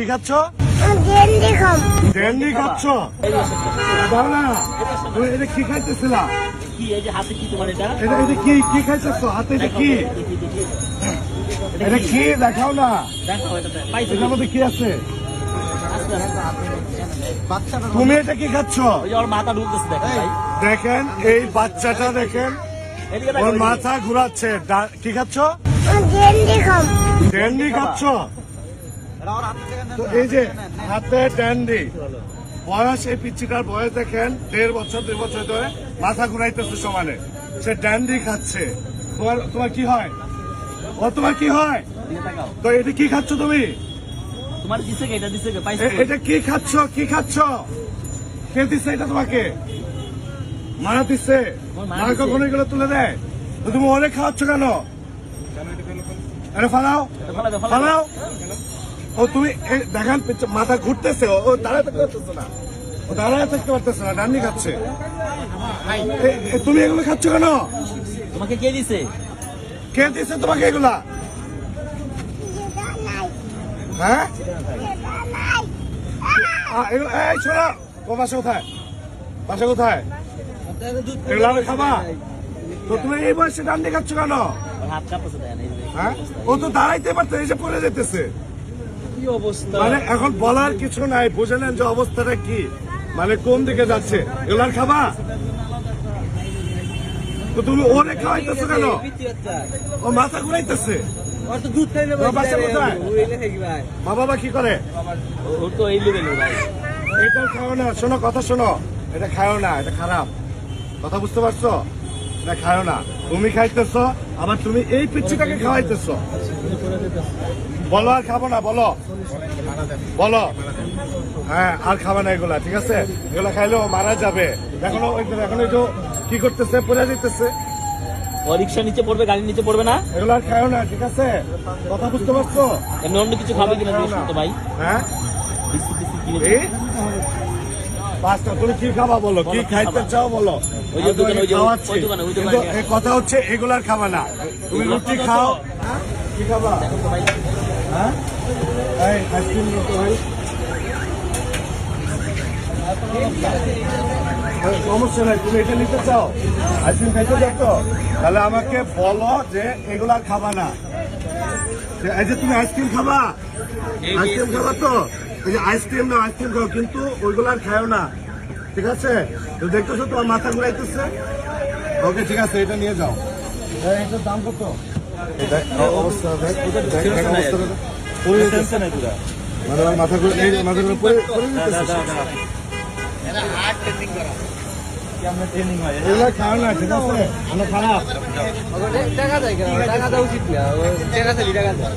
কি খাচ্ছ? ক্যান্ডি খাচ্ছ? দাও না। তুমি এটা কি খাইতেছিলা? কি এই যে হাতে কি তোমার এটা এটা কি কি খাইতেছ? হাতে এটা কি? এটা কি? দেখাও না। দেখো এটা পাইছো এটার মধ্যে কি আছে? তুমি এটা কি খাচ্ছ? ওই মাথা ঢুকতেছে দেখেন এই বাচ্চাটা দেখেন। ওর মাথা ঘুরাচ্ছে। কি খাচ্ছ? খাচ্ছ? তো এই যে হাতে ড্যান্ডি বয়স এই পিচ্ছিটার বয়স দেখেন দেড় বছর দুই বছর ধরে মাথা ঘুরাইতেছে সমানে। সে ড্যান্ডি খাচ্ছে। তোমার তোমার কি হয়? ও তোমার কি হয়? তো এটা কি খাচ্ছ তুমি? তোমার দিছে এটা দিছে কে? এটা খাচ্ছ? কি খাচ্ছ? কে দিচ্ছে এটা তোমাকে? মারা দিচ্ছে মা মা কখনো এগুলো তুলে দেয়? তো তুমি ওরে খাওয়াচ্ছ কেন? ফালাও। ফালাও। ও তুমি দেখান মাথা ঘুরতেছে ও- দাঁড়াতে পারতেছে না। ও দাঁড়ায় থাকতে পারতেছে না ডান্ডি খাচ্ছে। তুমি এগুলো খাচ্ছ কেন? তোমাকে কে দিছে? কে দিচ্ছে তোমাকে এগুলা? হ্যাঁ? আ, এগুলো এই শোনো ও বাসা কোথায়? বাসা কোথায়? এগুলো আমি খাবা? তো তুমি এই বয়সে ডান্ডি খাচ্ছ কেন? হ্যাঁ? ও তো দাঁড়াইতে পারতো এসে পড়ে যেতেছে। কি অবস্থা? মানে এখন বলার কিছু নাই বুঝে নেন যে অবস্থাটা কি? মানে কোন দিকে যাচ্ছে? এগুলার খাবা? তো তুমি ওরে খাওয়াইতেছো কেন? ও মাথা ঘুরাইতেছে। মা বাবা কি করে? এটা খাও না শোনো কথা শোনো। এটা খাও না এটা খারাপ। কথা বুঝতে পারছ? এটা খাও না। তুমি খাইতেছো আবার তুমি এই পিচ্ছিটাকে খাওয়াইতেছো। বলো আর খাব না বলো। বলো। হ্যাঁ আর খাবে না এগুলা ঠিক আছে? এগুলা খাইলেও মারা যাবে। এখনও এখন যে কি করতেছে পড়ে দিতেছে। রিক্সা নিচে পড়বে গাড়ির নিচে পড়বে না? এগুলা আর খাও না ঠিক আছে? কথা বুঝতে পারছ? এমনি অন্য কিছু খাবে কিনা ভাই? হ্যাঁ? কিনে পাঁচটা তুমি কি খাবা বলো? কি খাইতে চাও বলো? খাওয়াচ্ছি। কথা হচ্ছে এগুলার খাবা না। তুমি রুটি খাও। হ্যাঁ? কি খাবা? হ্যাঁ? আইসক্রিম ভাই। সমস্যা নাই তুমি এটা নিতে চাও? আইসক্রিম খাইতে তো। তাহলে আমাকে বলো যে এগুলা খাবা না। এই যে তুমি আইসক্রিম খাবা? আইসক্রিম খাবা তো? এই যে আইসক্রিম না আইসক্রিম খাও কিন্তু ওইগুলো আর খাও না। ঠিক আছে? তো দেখতেছো তোমার মাথা ঘুরাইতেছে? ওকে ঠিক আছে এটা নিয়ে যাও। এটার দাম কত? অবস্থা। মানে মাথা ঘুরে মাথা ঘুরে পড়ে পড়ে যেতেছে। টাকা দেয় টাকা দেওয়া উচিত না। টাকা দিলি টাকা দেয়।